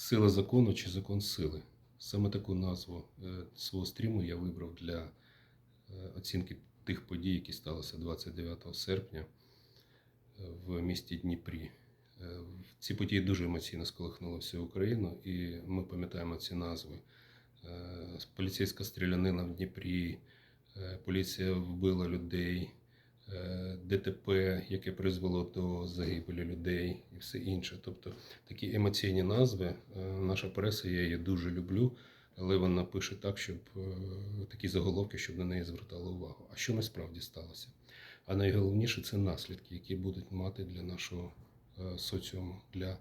Сила закону чи закон сили. Саме таку назву е, свого стріму я вибрав для е, оцінки тих подій, які сталися 29 серпня е, в місті Дніпрі. Ці події дуже емоційно сколихнули всю Україну, і ми пам'ятаємо ці назви. Поліцейська стрілянина в Дніпрі, поліція вбила людей, ДТП, яке призвело до загибелі людей і все інше. Тобто такі емоційні назви. Е, Наша преса, я її дуже люблю, але вона пише так, щоб е, такі заголовки, щоб на неї звертали увагу. А що насправді сталося? А найголовніше це наслідки, які будуть мати для нашого е, соціуму, для,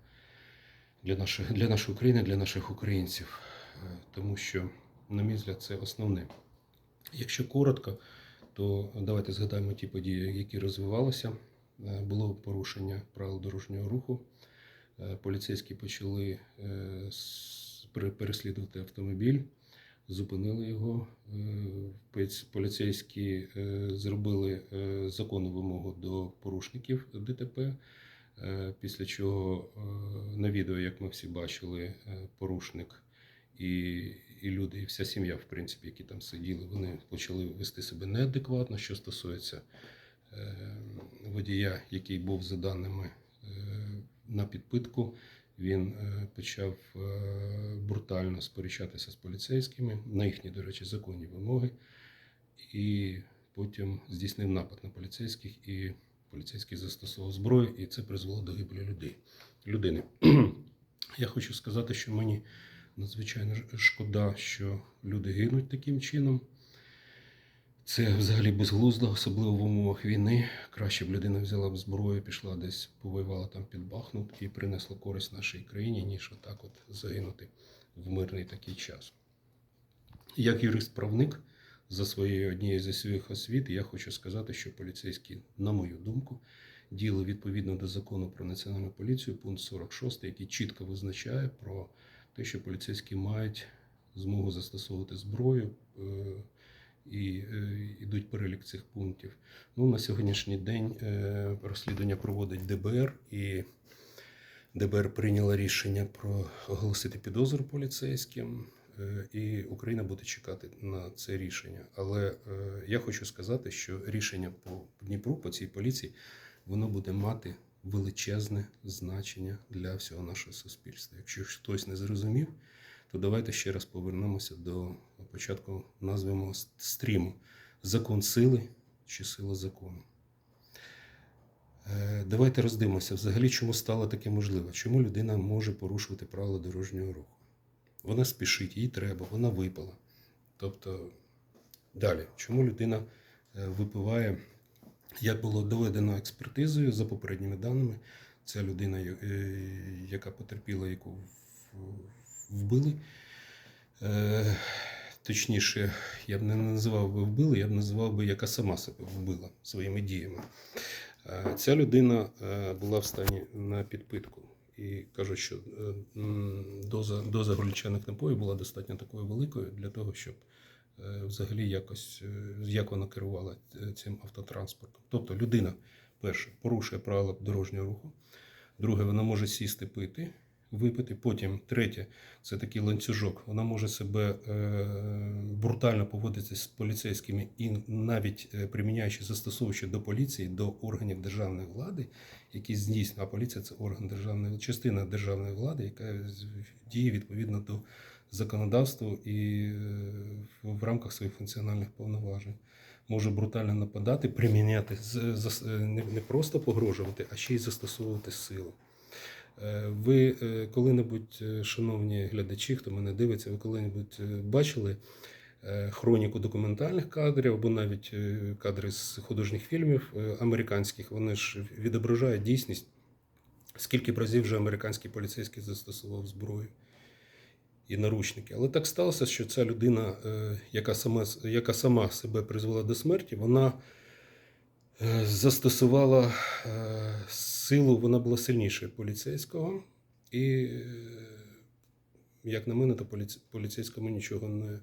для, нашої, для нашої України, для наших українців. Тому що, на мій взгляд, це основне. Якщо коротко, то давайте згадаємо ті події, які розвивалися. Е, Було порушення правил дорожнього руху. Е, Поліцейські почали е, переслідувати автомобіль, зупинили його. Поліцейські зробили законну вимогу до порушників ДТП. Після чого на відео, як ми всі бачили, порушник і, і люди, і вся сім'я, в принципі, які там сиділи, вони почали вести себе неадекватно, що стосується е, водія, який був за даними е, на підпитку. Він е, почав е, брутально сперечатися з поліцейськими на їхні, до речі, законні вимоги, і потім здійснив напад на поліцейських, і поліцейський застосував зброю, і це призвело до гибелі людей, людини. Я хочу сказати, що мені надзвичайно шкода, що люди гинуть таким чином. Це взагалі безглуздо, особливо в умовах війни. Краще б людина взяла б зброю, пішла десь, повоювала там під Бахмут і принесла користь нашій країні, ніж отак от загинути в мирний такий час. Як юрист-правник за своєю однією зі своїх освіт, я хочу сказати, що поліцейські, на мою думку, діяли відповідно до закону про національну поліцію, пункт 46, який чітко визначає про те, що поліцейські мають змогу застосовувати зброю. е, І е, йдуть перелік цих пунктів. Ну, на сьогоднішній день е, розслідування проводить ДБР, і ДБР прийняло рішення про оголосити підозру поліцейським, і Україна буде чекати на це рішення. Але я хочу сказати, що рішення по Дніпру, по цій поліції, воно буде мати величезне значення для всього нашого суспільства. Якщо хтось не зрозумів, то давайте ще раз повернемося до початку назвемо стріму Закон сили чи сила закону. Е, Давайте роздивимося взагалі, чому стало таке можливо. Чому людина може порушувати правила дорожнього руху? Вона спішить, їй треба, вона випала. Тобто, далі, чому людина е, випиває, як було доведено експертизою за попередніми даними, ця людина, е, яка потерпіла, яку вбили. Е, Точніше, я б не називав би вбили, я б називав би, яка сама себе вбила своїми діями. Е, Ця людина була в стані на підпитку. І кажуть, що доза, доза горілчаних напоїв була достатньо такою великою для того, щоб взагалі якось е, як вона керувала е, цим автотранспортом. Тобто людина, перше, порушує правила дорожнього руху, друге, вона може сісти пити, випити. Потім, третє, це такий ланцюжок. Вона може себе е, брутально поводити з поліцейськими і навіть е, приміняючи, застосовуючи до поліції, до органів державної влади, які здійснюють, а поліція це орган державної частина державної влади, яка діє відповідно до законодавства і е, в рамках своїх функціональних повноважень. Може брутально нападати, приміняти е, не просто погрожувати, а ще й застосовувати силу. Е, Ви коли-небудь, шановні глядачі, хто мене дивиться, ви коли-небудь бачили хроніку документальних кадрів або навіть кадри з художніх фільмів американських, вони ж відображають дійсність, скільки разів вже американський поліцейський застосував зброю і наручники. Але так сталося, що ця людина, е, яка сама, яка сама себе призвела до смерті, вона е, застосувала е, силу, вона була сильнішою поліцейського. І, як на мене, то поліцейському нічого не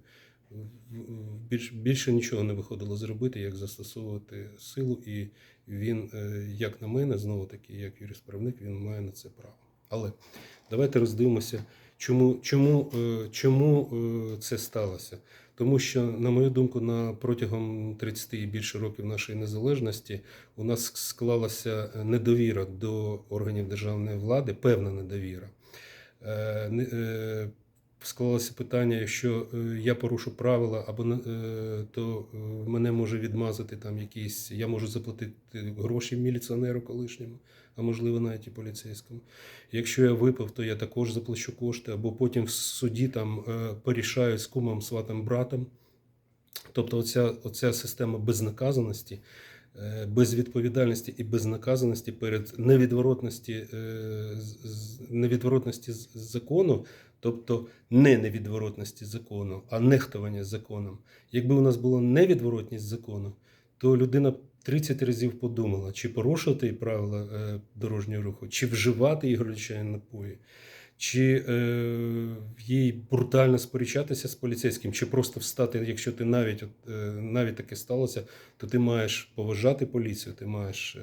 більш, більше нічого не виходило зробити, як застосовувати силу. І він, як на мене, знову таки, як юрист-правник, він має на це право. Але давайте роздивимося, Чому, чому, е, чому е, це сталося? Тому що, на мою думку, на протягом 30 і більше років нашої незалежності у нас склалася недовіра до органів державної влади, певна недовіра. Склалося питання, якщо е, я порушу правила, або е, то е, мене може відмазати там якісь, я можу заплатити гроші міліціонеру колишньому, а можливо навіть і поліцейському. Якщо я випив, то я також заплачу кошти, або потім в суді там е, порішаю з кумом, сватом, братом. Тобто, оця, оця система безнаказаності, безвідповідальності і безнаказаності перед невідворотності, е, невідворотності закону, тобто не невідворотності закону, а нехтування законом. Якби у нас була невідворотність закону, то людина 30 разів подумала, чи порушувати правила е, дорожнього руху, чи вживати ігролічайні напої, чи е, їй брутально сперечатися з поліцейським, чи просто встати, якщо ти навіть, от, е, навіть таке сталося, то ти маєш поважати поліцію, ти маєш е,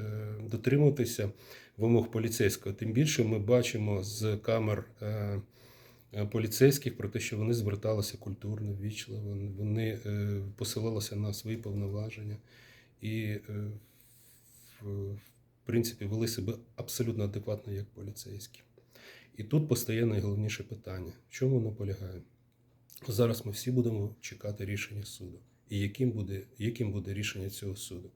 дотримуватися вимог поліцейського. Тим більше ми бачимо з камер. Е, е, Поліцейських про те, що вони зверталися культурно, ввічливо, вони е, посилалися на свої повноваження і, в принципі, вели себе абсолютно адекватно як поліцейські. І тут постає найголовніше питання: в чому воно полягає? Зараз ми всі будемо чекати рішення суду. І яким буде, яким буде рішення цього суду?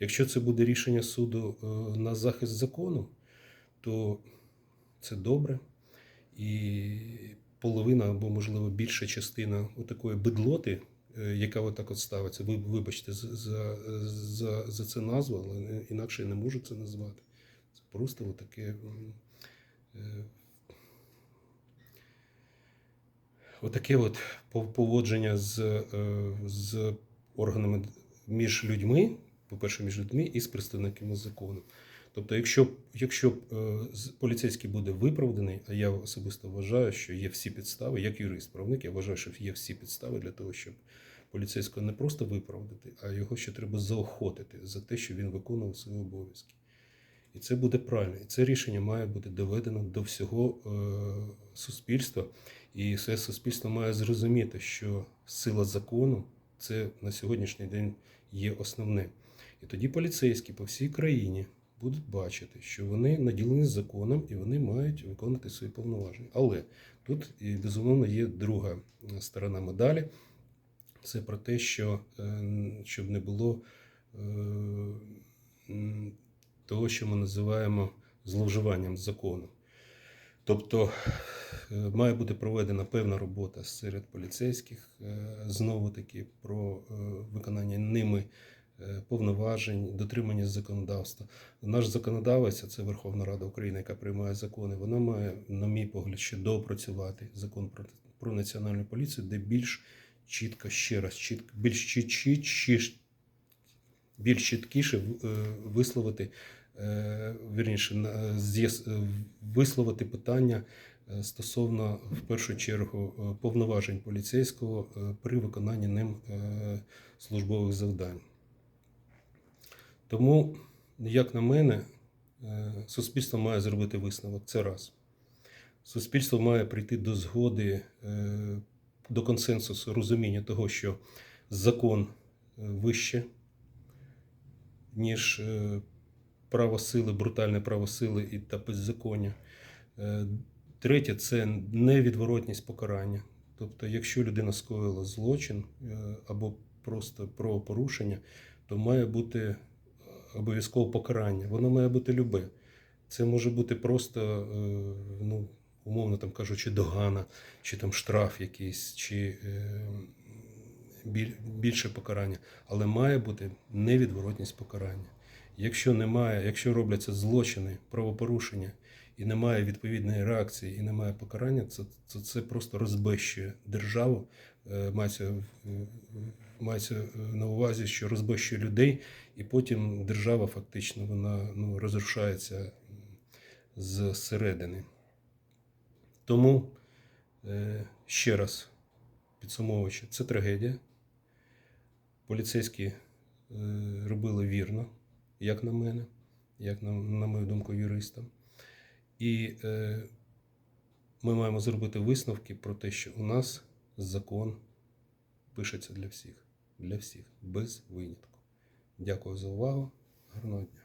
Якщо це буде рішення суду е, на захист закону, то це добре. І половина або, можливо, більша частина такої бедлоти, е, яка отак от ставиться, ви вибачте за, за, за, це назву, але інакше я не можу це назвати. Це просто отаке. м, е, Отаке от поводження з, е, з органами між людьми, по-перше, між людьми і з представниками закону. Тобто, якщо, якщо е, поліцейський буде виправданий, а я особисто вважаю, що є всі підстави, як юрист, правник, я вважаю, що є всі підстави для того, щоб поліцейського не просто виправдати, а його ще треба заохотити за те, що він виконував свої обов'язки. І це буде правильно. І це рішення має бути доведено до всього е, суспільства. І все суспільство має зрозуміти, що сила закону це на сьогоднішній день є основне. І тоді поліцейські по всій країні будуть бачити, що вони наділені законом і вони мають виконувати свої повноваження. Але тут, безумовно, є друга е, сторона медалі. Це про те, що е, щоб не було е, того, що ми називаємо зловживанням закону. Тобто має бути проведена певна робота серед поліцейських, е, знову таки про е, виконання ними е, повноважень, дотримання законодавства. Наш законодавець, а це Верховна Рада України, яка приймає закони, вона має, на мій погляд, ще доопрацювати закон про, про національну поліцію, де більш чітко, ще раз, чітко, більш чіт, більш чіткіше е, висловити, е, вірніше, е, висловити питання е, стосовно, в першу чергу, е, повноважень поліцейського е, при виконанні ним е, службових завдань. Тому, як на мене, е, суспільство має зробити висновок. Це раз. Суспільство має прийти до згоди, е, до консенсусу розуміння того, що закон е, вище, ніж е, право сили, брутальне право сили і та беззаконня. Третє це невідворотність покарання. Тобто, якщо людина скоїла злочин е, або просто правопорушення, то має бути е, обов'язково покарання. Воно має бути любе. Це може бути просто, е, ну, умовно там кажучи, догана, чи там штраф якийсь, чи більше покарання, але має бути невідворотність покарання. Якщо немає, якщо робляться злочини, правопорушення і немає відповідної реакції, і немає покарання, це, це, це просто розбещує державу. Е, Мається, в- мається е, на увазі, що розбещує людей, і потім держава фактично вона ну, розрушається зсередини. Тому е, ще раз підсумовуючи, це трагедія. Поліцейські е, робили вірно, як на мене, як на, на мою думку, юриста. І е, ми маємо зробити висновки про те, що у нас закон пишеться для всіх, для всіх, без винятку. Дякую за увагу. Гарного дня.